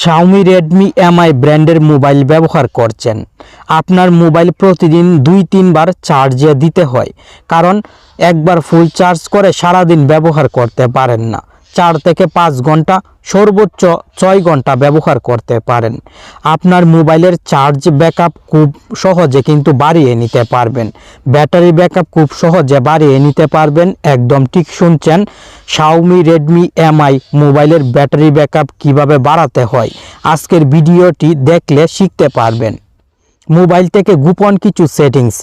Xiaomi Redmi MI ব্র্যান্ডের mobile ব্যবহার করছেন। আপনার মোবাইল প্রতিদিন দুই, তিনবার চার্জে দিতে হয়, কারণ একবার ফুল চার্জ করে সারাদিন ব্যবহার করতে পারেন না। চার থেকে পাঁচ ঘণ্টা, সর্বোচ্চ ছয় ঘণ্টা ব্যবহার করতে পারেন। আপনার মোবাইলের চার্জ ব্যাকআপ খুব সহজে কিন্তু বাড়িয়ে নিতে পারবেন। ব্যাটারি ব্যাকআপ খুব সহজে বাড়িয়ে নিতে পারবেন। একদম ঠিক শুনছেন শাওমি রেডমি এমআই মোবাইলের ব্যাটারি ব্যাকআপ কীভাবে বাড়াতে হয়? আজকের ভিডিওটি দেখলে শিখতে পারবেন। মোবাইল থেকে গোপন কিছু সেটিংস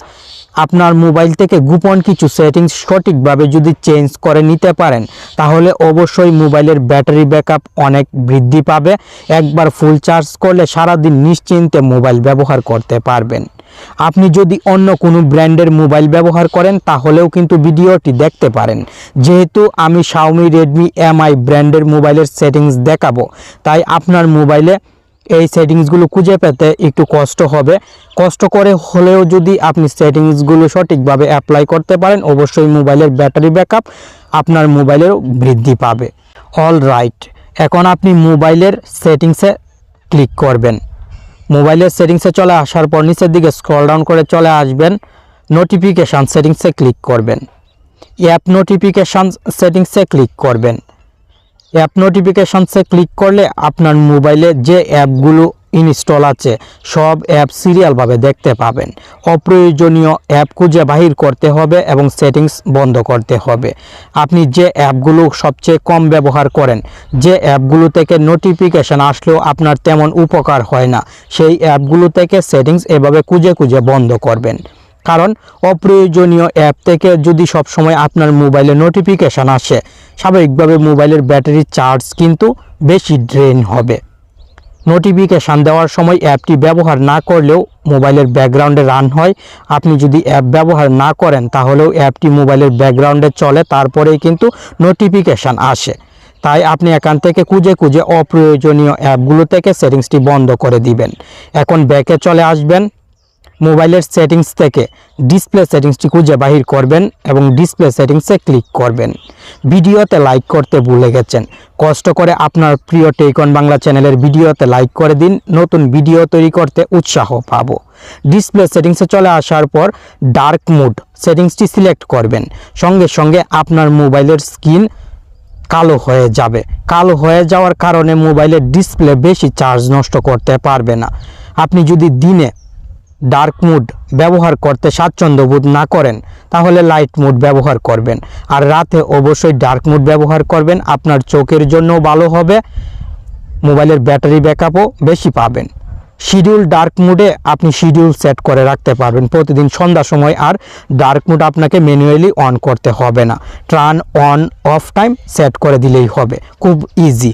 আপনার মোবাইল থেকে গোপন কিছু সেটিংস সঠিকভাবে যদি চেঞ্জ করে নিতে পারেন, তাহলে অবশ্যই মোবাইলের ব্যাটারি ব্যাকআপ অনেক বৃদ্ধি পাবে। একবার ফুল চার্জ করলে সারাদিন নিশ্চিন্তে মোবাইল ব্যবহার করতে পারবেন। আপনি যদি অন্য কোনো ব্র্যান্ডের মোবাইল ব্যবহার করেন, তাহলেও কিন্তু ভিডিওটি দেখতে পারেন। যেহেতু আমি শাওমি রেডমি এমআই ব্র্যান্ডের মোবাইলের সেটিংস দেখাবো, তাই আপনার মোবাইলে এই সেটিংসগুলো খুঁজে পেতে একটু কষ্ট হবে। কষ্ট করে হলেও যদি আপনি সেটিংসগুলো সঠিকভাবে অ্যাপ্লাই করতে পারেন, অবশ্যই মোবাইলের ব্যাটারি ব্যাকআপ আপনার মোবাইলের বৃদ্ধি পাবে। অল রাইট এখন আপনি মোবাইলের সেটিংসে ক্লিক করবেন। মোবাইলের সেটিংসে চলে আসার পর নিচের দিকে স্ক্রল ডাউন করে চলে আসবেন। নোটিফিকেশান সেটিংসে ক্লিক করবেন। অ্যাপ নোটিফিকেশান সেটিংসে ক্লিক করবেন। অ্যাপ নোটিফিকেশানসে ক্লিক করলে আপনার মোবাইলে যে অ্যাপগুলো ইনস্টল আছে, সব অ্যাপ সিরিয়ালভাবে দেখতে পাবেন। অপ্রয়োজনীয় অ্যাপ খুঁজে বাহির করতে হবে এবং সেটিংস বন্ধ করতে হবে। আপনি যে অ্যাপগুলো সবচেয়ে কম ব্যবহার করেন, যে অ্যাপগুলো থেকে নোটিফিকেশান আসলেও আপনার তেমন উপকার হয় না, সেই অ্যাপগুলো থেকে সেটিংস এভাবে খুঁজে খুঁজে বন্ধ করবেন। কারণ অপ্রয়োজনীয় অ্যাপ থেকে যদি সব সময় আপনার মোবাইলে নোটিফিকেশান আসে, স্বাভাবিকভাবে মোবাইলের ব্যাটারি চার্জ কিন্তু বেশি ড্রেন হবে। নোটিফিকেশান দেওয়ার সময় অ্যাপটি ব্যবহার না করলেও মোবাইলের ব্যাকগ্রাউন্ডে রান হয়। আপনি যদি অ্যাপ ব্যবহার না করেন, তাহলেও অ্যাপটি মোবাইলের ব্যাকগ্রাউন্ডে চলে, তারপরেই কিন্তু নোটিফিকেশান আসে। তাই আপনি এখান থেকে খুঁজে খুঁজে অপ্রয়োজনীয় অ্যাপগুলো থেকে সেটিংসটি বন্ধ করে দিবেন। এখন ব্যাকে চলে আসবেন। মোবাইলের সেটিংস থেকে ডিসপ্লে সেটিংসটি খুঁজে বাহির করবেন এবং ডিসপ্লে সেটিংসে ক্লিক করবেন। ভিডিওতে লাইক করতে ভুলে গেছেন। কষ্ট করে আপনার প্রিয় টেকন বাংলা চ্যানেলের ভিডিওতে লাইক করে দিন। নতুন ভিডিও তৈরি করতে উৎসাহ পাবো। ডিসপ্লে সেটিংসে চলে আসার পর ডার্ক মোড সেটিংসটি সিলেক্ট করবেন। সঙ্গে সঙ্গে আপনার মোবাইলের স্ক্রিন কালো হয়ে যাবে। কালো হয়ে যাওয়ার কারণে মোবাইলের ডিসপ্লে বেশি চার্জ নষ্ট করতে পারবে না। আপনি যদি দিনে ডার্ক মুড ব্যবহার করতে স্বাচ্ছন্দ্য বোধ না করেন, তাহলে লাইট মুড ব্যবহার করবেন। আর রাতে অবশ্যই ডার্ক মুড ব্যবহার করবেন, আপনার চোখের জন্য ভালো হবে, মোবাইলের ব্যাটারি ব্যাকআপও বেশি পাবেন। শিডিউল ডার্ক মুডে আপনি শিডিউল সেট করে রাখতে পারবেন। প্রতিদিন সন্ধ্যার সময় আর ডার্ক মুড আপনাকে ম্যানুয়ালি অন করতে হবে না। Turn on, off time set করে দিলেই হবে। খুব ইজি।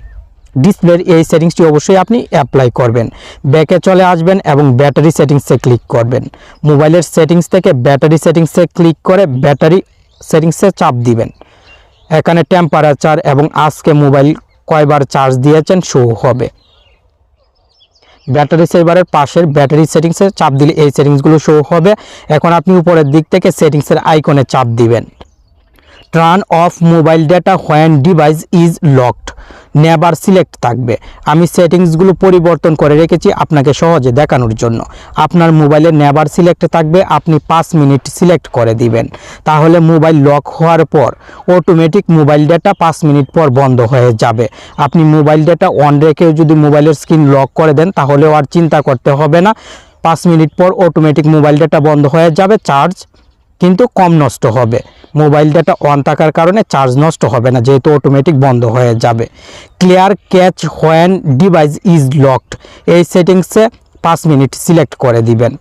ডিসপ্লের এই সেটিংসটি অবশ্যই আপনি অ্যাপ্লাই করবেন। ব্যাকে চলে আসবেন এবং ব্যাটারি সেটিংসে ক্লিক করবেন। মোবাইলের সেটিংস থেকে ব্যাটারি সেটিংসে ক্লিক করে ব্যাটারি সেটিংসে চাপ দিবেন। এখানে টেম্পারেচার এবং আজকে মোবাইল কয়বার চার্জ দিয়েছেন শো হবে। ব্যাটারি সেভারের পাশের ব্যাটারি সেটিংসে চাপ দিলে এই সেটিংসগুলো শো হবে। এখন আপনি উপরের দিক থেকে সেটিংসের আইকনে চাপ দিবেন। Turn off mobile data when device is locked. Never select থাকবে। আমি সেটিংসগুলো পরিবর্তন করে রেখেছি আপনাকে সহজে দেখানোর জন্য। আপনার মোবাইলে নেবার সিলেক্ট থাকবে, আপনি পাঁচ মিনিট সিলেক্ট করে দিবেন। তাহলে মোবাইল লক হওয়ার পর অটোমেটিক মোবাইল ডেটা পাঁচ মিনিট পর বন্ধ হয়ে যাবে। আপনি মোবাইল ডেটা অন রেখেও যদি মোবাইলের স্ক্রিন লক করে দেন, তাহলেও আর চিন্তা করতে হবে না। পাঁচ মিনিট পর অটোমেটিক মোবাইল ডেটা বন্ধ হয়ে যাবে, চার্জ কিন্তু কম নষ্ট হবে। মোবাইল ডাটা অন থাকার কারণে চার্জ নষ্ট হবে না, যেহেতু অটোমেটিক বন্ধ হয়ে যাবে। Clear cache when device is locked এই সেটিংসে পাঁচ মিনিট সিলেক্ট করে দিবেন।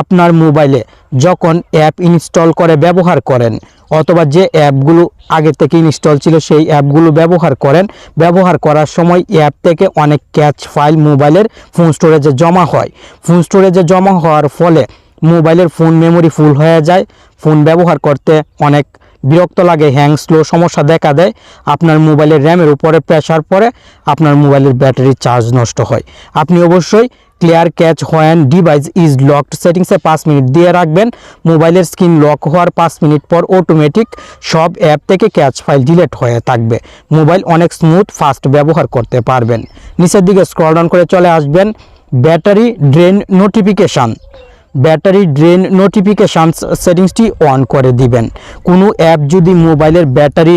আপনার মোবাইলে যখন অ্যাপ ইনস্টল করে, ব্যবহার করেন, অথবা যে অ্যাপগুলো আগে থেকে ইনস্টল ছিল, সেই অ্যাপগুলো ব্যবহার করেন। ব্যবহার করার সময় অ্যাপ থেকে অনেক ক্যাচ ফাইল মোবাইলের ফোন স্টোরেজে জমা হয়। ফোন স্টোরেজে জমা হওয়ার ফলে মোবাইলের ফোন মেমোরি ফুল হয়ে যায়। ফোন ব্যবহার করতে অনেক বিরক্ত লাগে, হ্যাং, স্লো সমস্যা দেখা দেয়। আপনার মোবাইলের র্যামের উপরে প্রেশার পড়ে, আপনার মোবাইলের ব্যাটারি চার্জ নষ্ট হয়। আপনি অবশ্যই clear cache when device is locked সেটিংসে পাঁচ মিনিট দিয়ে রাখবেন। মোবাইলের স্ক্রিন লক হওয়ার পাঁচ মিনিট পর অটোমেটিক সব অ্যাপ থেকে ক্যাচ ফাইল ডিলেট হয়ে থাকবে। মোবাইল অনেক স্মুথ ফাস্ট ব্যবহার করতে পারবেন। নিচের দিকে স্ক্রল ডাউন করে চলে আসবেন। Battery drain notification battery drain notification সেটিংসটি on করে দিবেন। কোনো অ্যাপ যদি মোবাইলের ব্যাটারি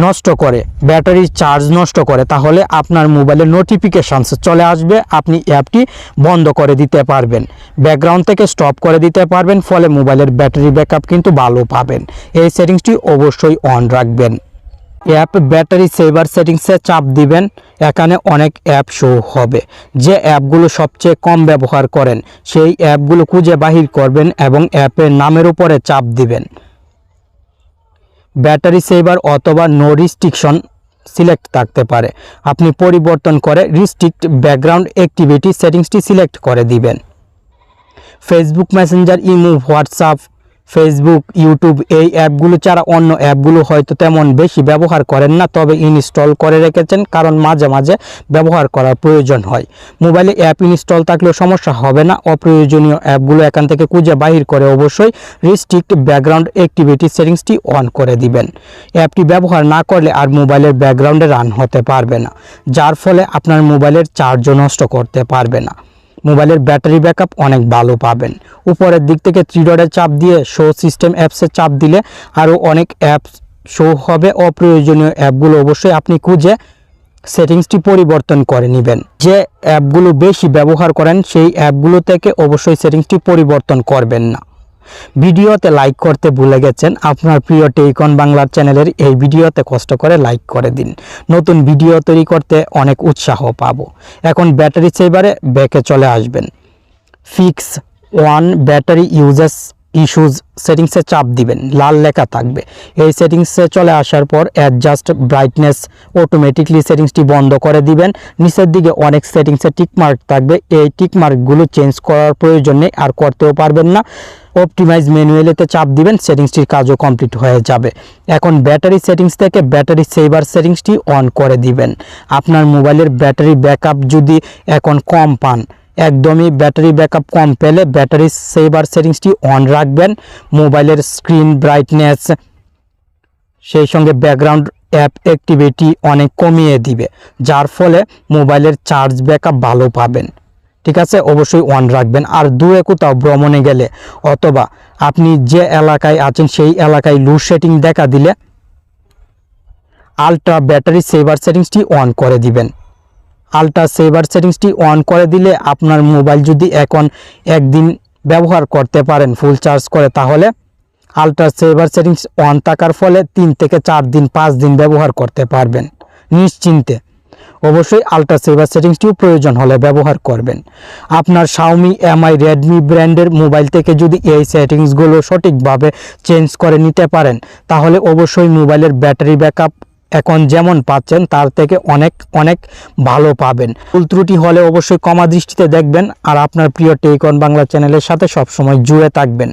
নষ্ট করে ব্যাটারি চার্জ নষ্ট করে, তাহলে আপনার মোবাইলের নোটিফিকেশানস চলে আসবে, আপনি অ্যাপটি বন্ধ করে দিতে পারবেন। ব্যাকগ্রাউন্ড থেকে স্টপ করে দিতে পারবেন, ফলে মোবাইলের ব্যাটারি ব্যাকআপ কিন্তু ভালো পাবেন। এই সেটিংসটি অবশ্যই অন রাখবেন। অ্যাপ ব্যাটারি সেভার সেটিংসে চাপ দিবেন। এখানে অনেক অ্যাপ শো হবে। যে অ্যাপগুলো সবচেয়ে কম ব্যবহার করেন, সেই অ্যাপগুলো খুঁজে বাহির করবেন এবং অ্যাপের নামের উপরে চাপ দিবেন। ব্যাটারি সেভার অথবা নো রিস্ট্রিকশন সিলেক্ট থাকতে পারে। আপনি পরিবর্তন করে রিস্ট্রিক্ট ব্যাকগ্রাউন্ড অ্যাক্টিভিটি সেটিংসটি সিলেক্ট করে দিবেন। Facebook Messenger imo WhatsApp Facebook YouTube এই অ্যাপগুলো ছাড়া অন্য অ্যাপগুলো হয়তো তেমন বেশি ব্যবহার করেন না, তবে ইনস্টল করে রেখেছেন কারণ মাঝে মাঝে ব্যবহার করার প্রয়োজন হয়। মোবাইলে অ্যাপ ইনস্টল থাকলেও সমস্যা হবে না, অপ্রয়োজনীয় অ্যাপগুলো এখান থেকে খুঁজে বাহির করে অবশ্যই রিস্ট্রিক্ট ব্যাকগ্রাউন্ড অ্যাক্টিভিটি সেটিংসটি অন করে দিবেন। অ্যাপটি ব্যবহার না করলে আর মোবাইলের ব্যাকগ্রাউন্ডে রান হতে পারবে না, যার ফলে আপনার মোবাইলের চার্জও নষ্ট করতে পারবে না। মোবাইলের ব্যাটারি ব্যাকআপ অনেক ভালো পাবেন। উপরের দিক থেকে থ্রিডরের চাপ দিয়ে শো সিস্টেম অ্যাপসে চাপ দিলে আরও অনেক অ্যাপস শো হবে। অপ্রয়োজনীয় অ্যাপগুলো অবশ্যই আপনি খুঁজে সেটিংসটি পরিবর্তন করে নেবেন। যে অ্যাপগুলো বেশি ব্যবহার করেন, সেই অ্যাপগুলো থেকে অবশ্যই সেটিংসটি পরিবর্তন করবেন না। ভিডিওতে লাইক করতে ভুলে গেছেন, আপনার প্রিয় টেইকন বাংলার চ্যানেলের এই ভিডিওতে কষ্ট করে লাইক করে দিন। নতুন ভিডিও তৈরি করতে অনেক উৎসাহ পাবো। এখন ব্যাটারি সেভারে ব্যাকে চলে আসবেন। Fix one battery uses issues সেটিংসে চাপ দিবেন, লাল লেখা থাকবে। এই সেটিংসে চলে আসার পর অ্যাডজাস্ট ব্রাইটনেস অটোমেটিকলি সেটিংসটি বন্ধ করে দিবেন। নিচের দিকে অনেক সেটিংসে টিকমার্ক থাকবে। এই টিকমার্কগুলো চেঞ্জ করার প্রয়োজন নেই আর করতেও পারবেন না। অপটিমাইজ ম্যানুয়ালিতে চাপ দিবেন সেটিংসটির কাজও কমপ্লিট হয়ে যাবে। এখন ব্যাটারি সেটিংস থেকে ব্যাটারি সেভার সেটিংসটি অন করে দিবেন। আপনার মোবাইলের ব্যাটারি ব্যাকআপ যদি এখন কম পান, একদমই ব্যাটারি ব্যাকআপ কম পেলে ব্যাটারি সেভার সেটিংসটি অন রাখবেন। মোবাইলের স্ক্রিন ব্রাইটনেস সেই সঙ্গে ব্যাকগ্রাউন্ড অ্যাপ অ্যাক্টিভিটি অনেক কমিয়ে দিবে, যার ফলে মোবাইলের চার্জ ব্যাকআপ ভালো পাবেন। ঠিক আছে? অবশ্যই অন রাখবেন। আর দূরে কোথাও ভ্রমণে গেলে অথবা আপনি যে এলাকায় আছেন সেই এলাকায় লুড লোডশেডিং দেখা দিলে আলট্রা ব্যাটারি সেভার সেটিংসটি অন করে দিবেন। আলট্রা সেভার সেটিংসটি অন করে দিলে আপনার মোবাইল যদি এখন একদিন ব্যবহার করতে পারেন ফুল চার্জ করে, তাহলে আলট্রা সেভার সেটিংস অন থাকার ফলে তিন থেকে চার দিন, পাঁচ দিন ব্যবহার করতে পারবেন। নিশ্চিন্তে। অবশ্যই আলট্রা সেভার সেটিংসটিও প্রয়োজন হলে ব্যবহার করবেন। আপনার শাওমি এমআই রেডমি ব্র্যান্ডের মোবাইল থেকে যদি এই সেটিংসগুলো সঠিকভাবে চেঞ্জ করে নিতে পারেন, তাহলে অবশ্যই মোবাইলের ব্যাটারি ব্যাকআপ এখন যেমন পাচ্ছেন, তার থেকে অনেক অনেক ভালো পাবেন। ভুল ত্রুটি হলে অবশ্যই কমা দৃষ্টিতে দেখবেন, আর আপনার প্রিয় টেকন বাংলা চ্যানেলের সাথে সবসময় জুড়ে থাকবেন।